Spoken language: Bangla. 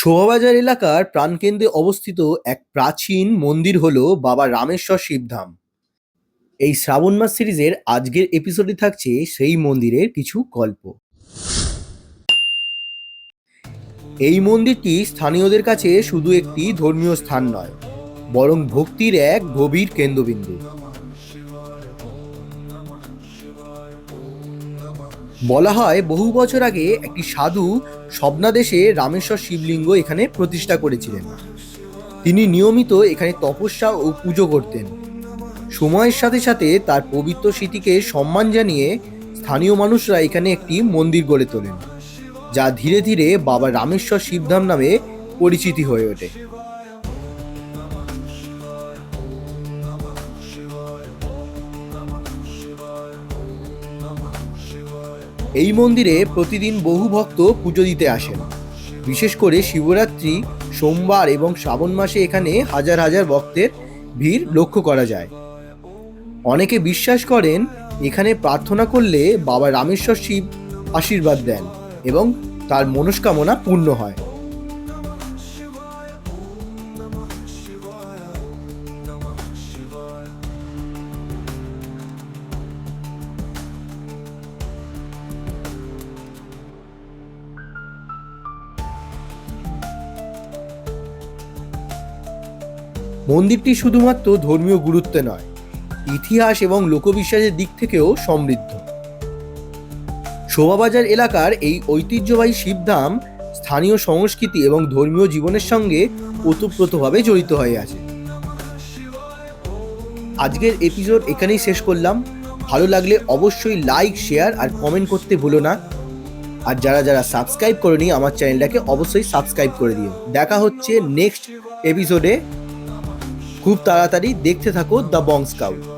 শোভাবাজার এলাকার প্রাণকেন্দ্রে অবস্থিত এক প্রাচীন মন্দির হল বাবা রামেশ্বর শিবধাম। এই শ্রাবণ মাস সিরিজের আজকের এপিসোডে থাকছে সেই মন্দিরের কিছু গল্প। এই মন্দিরটি স্থানীয়দের কাছে শুধু একটি ধর্মীয় স্থান নয়, বরং ভক্তির এক গভীর কেন্দ্রবিন্দু। বলা হয় বহু বছর আগে একটি সাধু স্বপ্নাদেশে রামেশ্বর শিবলিঙ্গ এখানে প্রতিষ্ঠা করেছিলেন। তিনি নিয়মিত এখানে তপস্যা ও পুজো করতেন। সময়ের সাথে সাথে তার পবিত্র স্মৃতিকে সম্মান জানিয়ে স্থানীয় মানুষরা এখানে একটি মন্দির গড়ে তোলেন, যা ধীরে ধীরে বাবা রামেশ্বর শিবধাম নামে পরিচিতি হয়ে ওঠে। এই মন্দিরে প্রতিদিন বহু ভক্ত পুজো দিতে আসেন। বিশেষ করে শিবরাত্রি, সোমবার এবং শ্রাবণ মাসে এখানে হাজার হাজার ভক্তের ভিড় লক্ষ্য করা যায়। অনেকে বিশ্বাস করেন, এখানে প্রার্থনা করলে বাবা রামেশ্বর শিব আশীর্বাদ দেন এবং তার মনস্কামনা পূর্ণ হয়। মন্দিরটি শুধুমাত্র ধর্মীয় গুরুত্বে নয়, ইতিহাস এবং লোকবিশ্বাসের দিক থেকেও সমৃদ্ধ। শোভাবাজার এলাকার এই ঐতিহ্যবাহী শিবধাম স্থানীয় সংস্কৃতি এবং ধর্মীয় জীবনের সঙ্গে ওতপ্রোতভাবে জড়িত হয়ে আছে। আজকের এপিসোড এখানেই শেষ করলাম। ভালো লাগলে অবশ্যই লাইক, শেয়ার আর কমেন্ট করতে ভুলো না। আর যারা যারা সাবস্ক্রাইব করেনি, আমার চ্যানেলটাকে অবশ্যই সাবস্ক্রাইব করে দিও। দেখা হচ্ছে নেক্সট এপিসোডে। খুব তাড়াতাড়ি দেখতে থাকো the Bong scout.